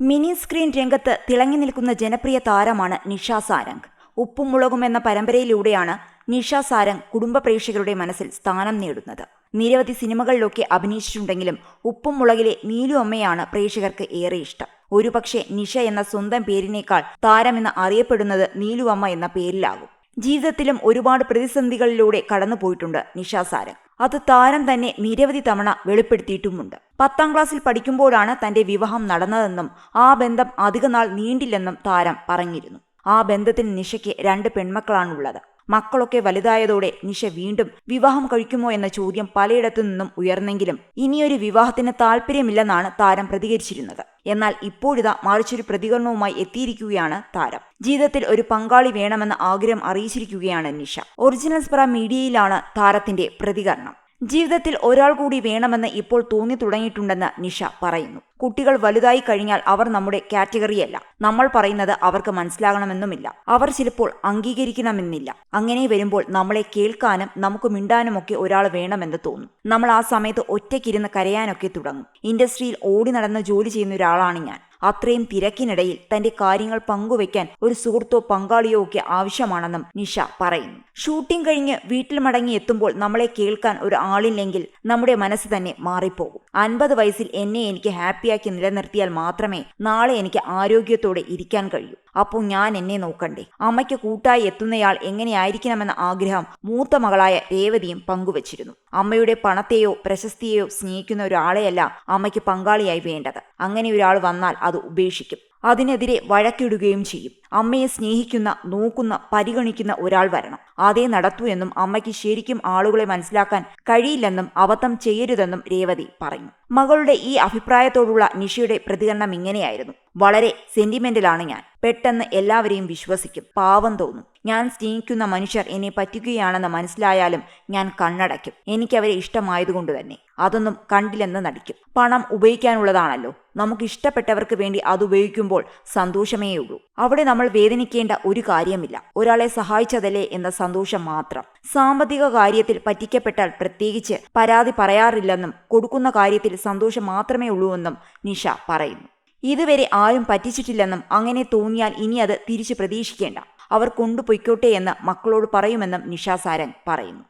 Mini screen രംഗത്ത് തിളങ്ങി നിൽക്കുന്ന ജനപ്രിയ താരമാണ് നിഷ സാരംഗ്. ഉപ്പും മുളകും എന്ന പരമ്പരയിലൂടെയാണ് നിഷ സാരംഗ് കുടുംബ പ്രേക്ഷകരുടെ മനസ്സിൽ സ്ഥാനം നേടുന്നത്. നിരവധി സിനിമകളിലൊക്കെ അഭിനയിച്ചിട്ടുണ്ടെങ്കിലും ഉപ്പും മുളകിലെ നീലു അമ്മയാണ് പ്രേക്ഷകർക്ക് ഏറെ ഇഷ്ടം. ഒരുപക്ഷെ നിഷ എന്ന സ്വന്തം പേരിനേക്കാൾ താരമെന്ന് അറിയപ്പെടുന്നത് നീലു അമ്മ എന്ന പേരിലാകും. ജീവിതത്തിലും ഒരുപാട് പ്രതിസന്ധികളിലൂടെ കടന്നുപോയിട്ടുണ്ട് നിഷ സാരംഗ്. അത് താരം തന്നെ നിരവധി തവണ വെളിപ്പെടുത്തിയിട്ടുമുണ്ട്. പത്താം ക്ലാസ്സിൽ പഠിക്കുമ്പോഴാണ് തന്റെ വിവാഹം നടന്നതെന്നും ആ ബന്ധം അധികനാൾ നീണ്ടില്ലെന്നും താരം പറഞ്ഞിരുന്നു. ആ ബന്ധത്തിന് നിഷയ്ക്ക് രണ്ട് പെൺമക്കളാണുള്ളത്. മക്കളൊക്കെ വലുതായതോടെ നിഷ വീണ്ടും വിവാഹം കഴിക്കുമോ എന്ന ചോദ്യം പലയിടത്തു നിന്നും ഉയർന്നെങ്കിലും ഇനിയൊരു വിവാഹത്തിന് താല്പര്യമില്ലെന്നാണ് താരം പ്രതികരിച്ചിരുന്നത്. എന്നാൽ ഇപ്പോഴിതാ മറിച്ചൊരു പ്രതികരണവുമായി എത്തിയിരിക്കുകയാണ് താരം. ജീവിതത്തിൽ ഒരു പങ്കാളി വേണമെന്ന ആഗ്രഹം അറിയിച്ചിരിക്കുകയാണ് നിഷ. ഒറിജിനൽ സ്പ്ര മീഡിയയിലാണ് താരത്തിന്റെ പ്രതികരണം. ജീവിതത്തിൽ ഒരാൾ കൂടി വേണമെന്ന് ഇപ്പോൾ തോന്നി തുടങ്ങിയിട്ടുണ്ടെന്ന് നിഷ പറയുന്നു. കുട്ടികൾ വലുതായി കഴിഞ്ഞാൽ അവർ നമ്മുടെ കാറ്റഗറിയല്ല. നമ്മൾ പറയുന്നത് അവർക്ക് മനസ്സിലാകണമെന്നുമില്ല. അവർ ചിലപ്പോൾ അംഗീകരിക്കണമെന്നില്ല. അങ്ങനെ വരുമ്പോൾ നമ്മളെ കേൾക്കാനും നമുക്ക് മിണ്ടാനുമൊക്കെ ഒരാൾ വേണമെന്ന് തോന്നും. നമ്മൾ ആ സമയത്ത് ഒറ്റയ്ക്കിരുന്ന് കരയാനൊക്കെ തുടങ്ങും. ഇൻഡസ്ട്രിയിൽ ഓടി നടന്ന് ജോലി ചെയ്യുന്ന ഒരാളാണ് ഞാൻ. അത്രയും തിരക്കിനിടയിൽ തന്റെ കാര്യങ്ങൾ പങ്കുവെക്കാൻ ഒരു സുഹൃത്തോ പങ്കാളിയോ ഒക്കെ ആവശ്യമാണെന്നും നിഷ പറയുന്നു. ഷൂട്ടിംഗ് കഴിഞ്ഞ് വീട്ടിൽ മടങ്ങി എത്തുമ്പോൾ നമ്മളെ കേൾക്കാൻ ഒരു ആളില്ലെങ്കിൽ നമ്മുടെ മനസ്സ് തന്നെ മാറിപ്പോകും. അൻപത് വയസ്സിൽ എന്നെ എനിക്ക് ഹാപ്പിയാക്കി നിലനിർത്തിയാൽ മാത്രമേ നാളെ എനിക്ക് ആരോഗ്യത്തോടെ ഇരിക്കാൻ കഴിയൂ. അപ്പോൾ ഞാൻ എന്നെ നോക്കണ്ടേ? അമ്മയ്ക്ക് കൂട്ടായി എത്തുന്നയാൾ എങ്ങനെയായിരിക്കണമെന്ന ആഗ്രഹം മൂത്ത മകളായ രേവതിയും പങ്കുവച്ചിരുന്നു. അമ്മയുടെ പണത്തെയോ പ്രശസ്തിയെയോ സ്നേഹിക്കുന്ന ഒരാളെയല്ല അമ്മയ്ക്ക് പങ്കാളിയായി വേണ്ടത്. അങ്ങനെ ഒരാൾ വന്നാൽ അത് ഉപേക്ഷിക്കും. അതിനെതിരെ വഴക്കിടുകയും ചെയ്യും. അമ്മയെ സ്നേഹിക്കുന്ന നോക്കുന്ന പരിഗണിക്കുന്ന ഒരാൾ വരണം. അതേ നടത്തൂ എന്നും അമ്മയ്ക്ക് ശരിക്കും ആളുകളെ മനസ്സിലാക്കാൻ കഴിയില്ലെന്നും അബദ്ധം ചെയ്യരുതെന്നും രേവതി പറഞ്ഞു മകളുടെ ഈ അഭിപ്രായത്തോടുള്ള നിഷയുടെ പ്രതികരണം ഇങ്ങനെയായിരുന്നു. വളരെ സെന്റിമെന്റലാണ് ഞാൻ. പെട്ടെന്ന് എല്ലാവരെയും വിശ്വസിക്കും. പാവം തോന്നും. ഞാൻ സ്നേഹിക്കുന്ന മനുഷ്യർ എന്നെ പറ്റിക്കുകയാണെന്ന് മനസ്സിലായാലും ഞാൻ കണ്ണടയ്ക്കും. എനിക്കവരെ ഇഷ്ടമായതുകൊണ്ട് തന്നെ. അതൊന്നും കണ്ടില്ലെന്ന് നടിക്കും. പണം ഉപയോഗിക്കാനുള്ളതാണല്ലോ. നമുക്ക് ഇഷ്ടപ്പെട്ടവർക്ക് വേണ്ടി അത് ഉപയോഗിക്കുമ്പോൾ സന്തോഷമേ ഉള്ളൂ. അവിടെ നമ്മൾ വേദനിക്കേണ്ട ഒരു കാര്യമില്ല. ഒരാളെ സഹായിച്ചതല്ലേ എന്ന സന്തോഷം മാത്രം. സാമ്പത്തിക കാര്യത്തിൽ പറ്റിക്കപ്പെട്ടാൽ പ്രത്യേകിച്ച് പരാതി പറയാറില്ലെന്നും കൊടുക്കുന്ന കാര്യത്തിൽ സന്തോഷം മാത്രമേ ഉള്ളൂവെന്നും നിഷ പറയുന്നു. ഇതുവരെ ആരും പറ്റിച്ചിട്ടില്ലെന്നും അങ്ങനെ തോന്നിയാൽ ഇനി അത് തിരിച്ചു പ്രതീക്ഷിക്കേണ്ട. അവർ കൊണ്ടുപൊയ്ക്കോട്ടെ എന്ന് മക്കളോട് പറയുമെന്നും നിഷാ സാരംഗ് പറയുന്നു.